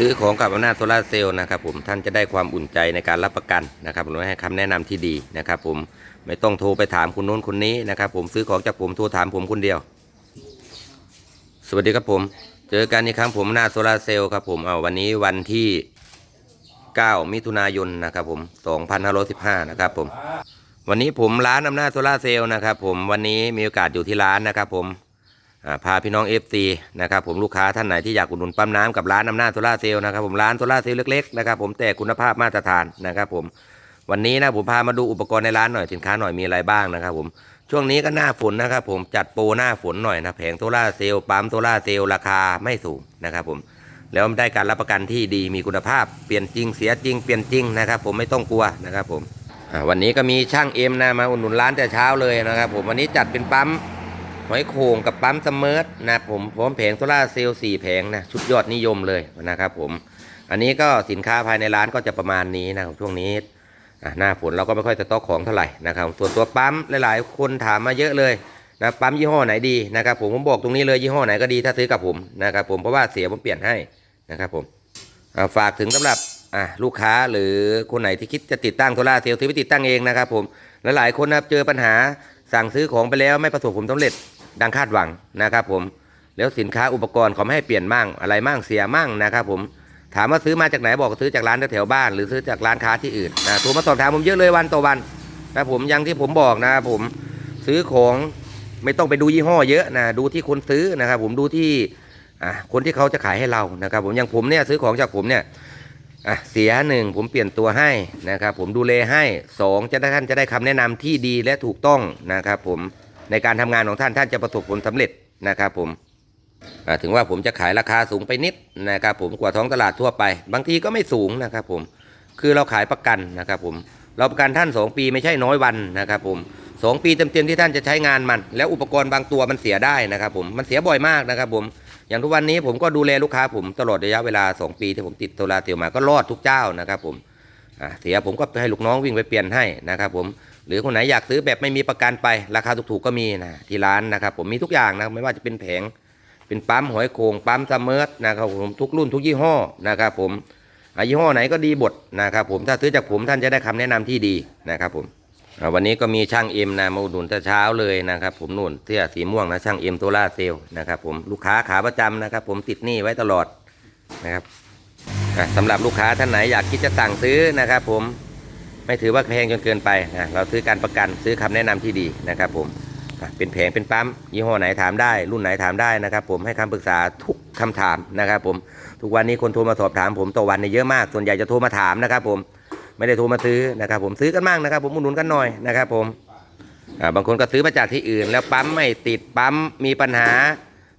ซื้อของกับอำนาจโซลาร์เซลล์นะครับผมท่านจะได้ความอุ่นใจในการรับประกันนะครับผมให้คำแนะนำที่ดีนะครับผมไม่ต้องโทรไปถามคุณโน้นคนนี้นะครับผมซื้อของจากผมโทรถามผมคนเดียว สวัสดีครับผม เจอกันอีกครั้งผมหน้าโซลาร์เซลล์ครับผมเอาวันนี้วันที่ 9 มิถุนายนนะครับผม 2515 นะครับผม วันนี้ผมร้านอำนาจโซลาร์เซลล์นะครับผมวันนี้มีโอกาสอยู่ที่ร้านนะครับผม พาพี่น้อง FC นะครับผมลูกค้าท่านไหนที่อยากอุดหนุนปั๊มน้ำกับร้านอำนาจโซล่าเซลล์นะครับผมร้านโซล่าเซลล์เล็กๆนะครับผมแต่คุณภาพมาตรฐานนะครับผมวันนี้นะผมพามาดูอุปกรณ์ในร้านหน่อยสินค้าหน่อยมีอะไรบ้างนะครับผมช่วงนี้ก็หน้าฝนนะครับผมจัดโปรหน้าฝนหน่อยนะแผงโซล่าเซลล์ปั๊มโซล่าเซลล์ราคาไม่สูงนะครับผมแล้วได้การรับประกันที่ดีมีคุณภาพเปลี่ยนจริงเสียจริงเปลี่ยนจริงนะครับผมไม่ต้องกลัวนะครับผมวันนี้ก็มีช่างเอ็มนะมาอุดหนุนร้านแต่เช้าเลยนะครับผมวันนี้จัดเป็นปั๊ม หอยโข่งกับปั๊มสเมิร์นะผมพร้อมแผงโซล่าเซลล์สี่แผงนะชุดยอดนิยมเลยนะครับผมอันนี้ก็สินค้าภายในร้านก็จะประมาณนี้นะช่วงนี้หน้าฝนเราก็ไม่ค่อยจะต๊อกของเท่าไหร่นะครับส่วนตัวปั๊มหลายๆ คนถามมาเยอะเลยนะปั๊มยี่ห้อไหนดีนะครับผมผมบอกตรงนี้เลยยี่ห้อไหนก็ดีถ้าซื้อกับผมนะครับผมเพราะว่าเสียผมเปลี่ยนให้นะครับผมฝากถึงสำหรับลูกค้าหรือคนไหนที่คิดจะติดตั้งโซล่าเซลล์ซื้อไปติดตั้งเองนะครับผมหลายคนนะครับเจอปัญหาสั่งซื้อของไปแล้วไม่ประสบผลสำเร็จ ดังคาดหวังนะครับผมแล้วสินค้าอุปกรณ์เขาไม่ให้เปลี่ยนมั่งอะไรมั่งเสียมั่งนะครับผมถามว่าซื้อมาจากไหนบอกซื้อจากร้านแถวบ้าน หรือซื้อจากร้านค้าที่อื่นนะโทรมาสอบถามผมเยอะเลยวันต่อวันนะผมอยังที่ผมบอกนะครับผมซื้อของไม่ต้องไปดูยี่ห้อเยอะนะดูที่คนซื้อนะครับ ผมดูที่อะคนที่เขาจะขายให้เรานะครับ ผมอย่างผมเนี่ยซื้อของจากผมเนี่ยอะเสียหนึ่งผมเปลี่ยนตัวให้นะครับ ผมดูแลให้สองจะได้ท่านจะได้คำแนะนำที่ดีและถูกต้องนะครับ ผม ในการทำงานของท่านท่านจะประสบผลสำเร็จนะครับผมถึงว่าผมจะขายราคาสูงไปนิดนะครับผมกว่าท้องตลาดทั่วไป บางทีก็ไม่สูงนะครับผมคือเราขายประกันนะครับผมเราประกันท่าน 2 ปีไม่ใช่น้อยวันนะครับผมสองปีเต็มๆที่ท่านจะใช้งานมัน แล้วอุปกรณ์บางตัวมันเสียได้นะครับผมมันเสียบ่อยมากนะครับผมอย่างทุกวันนี้ผมก็ดูแลลูกค้าผมตลอดระยะเวลา 2 ปีที่ผมติดโซลาร์เซลล์มาก็รอดทุกเจ้านะครับผมเสียผมก็ให้ลูกน้องวิ่งไปเปลี่ยนให้นะครับผม หรือคนไหนอยากซื้อแบบไม่มีประกันไป ราคาถูกๆก็มีนะที่ร้านนะครับ ผมมีทุกอย่างนะไม่ว่าจะเป็นแผง เป็นปั๊มหอยโขงปั๊มซัมเมอร์นะครับผมทุกรุ่นทุกยี่ห้อนะครับ ผมอ่ายี่ห้อไหนก็ดีบทนะครับ ผมถ้าซื้อจากผมท่านจะได้คำแนะนำที่ดีนะครับ ผมวันนี้ก็มีช่างเอ็มนะมาอุดหนุนแต่เช้าเลยนะครับ ผมนุ่นเสื้อสีม่วงนะช่างเอ็มโซล่าเซลล์นะครับ ผมลูกค้าขาประจำนะครับ ผมติดหนี้ไว้ตลอดนะครับสำหรับลูกค้าท่านไหนอยากคิดจะสั่งซื้อนะครับ ผม ไม่ถือว่าแพงจนเกินไปนะเราซื้อการประกันซื้อคำแนะนำที่ดีนะครับผมเป็นแผงเป็นปั๊มยี่ห้อไหนถามได้ รุ่นไหนถามได้นะครับ ผมให้คำปรึกษาทุกคำถามนะครับ ผมทุกวันนี้คนโทรมาสอบถามผมต่อวันเนี่ยเยอะมาก ส่วนใหญ่จะโทรมาถามนะครับ ผมไม่ได้โทรมาซื้อนะครับ ผมซื้อกันมากนะครับ ผมอุดหนุนกันหน่อยนะครับ ผมบางคนก็ซื้อมาจากที่อื่น แล้วปั๊มไม่ติดปั๊มมีปัญหา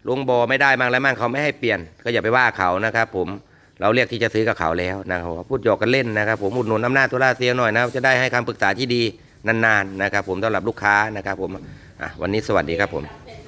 ลงบอไม่ได้มั่งอะไรมั่งเขาไม่ให้เปลี่ยน ก็อย่าไปว่าเขานะครับ ผม เราเรียกที่จะซื้อกับเขาแล้วนะครับพูดหยอกกันเล่นนะครับผมอุดหนุนอำนาจตัวลาเซียหน่อยนะจะได้ให้คำปรึกษาที่ดีนานๆนะครับผมสำหรับลูกค้านะครับผมวันนี้สวัสดีครับผม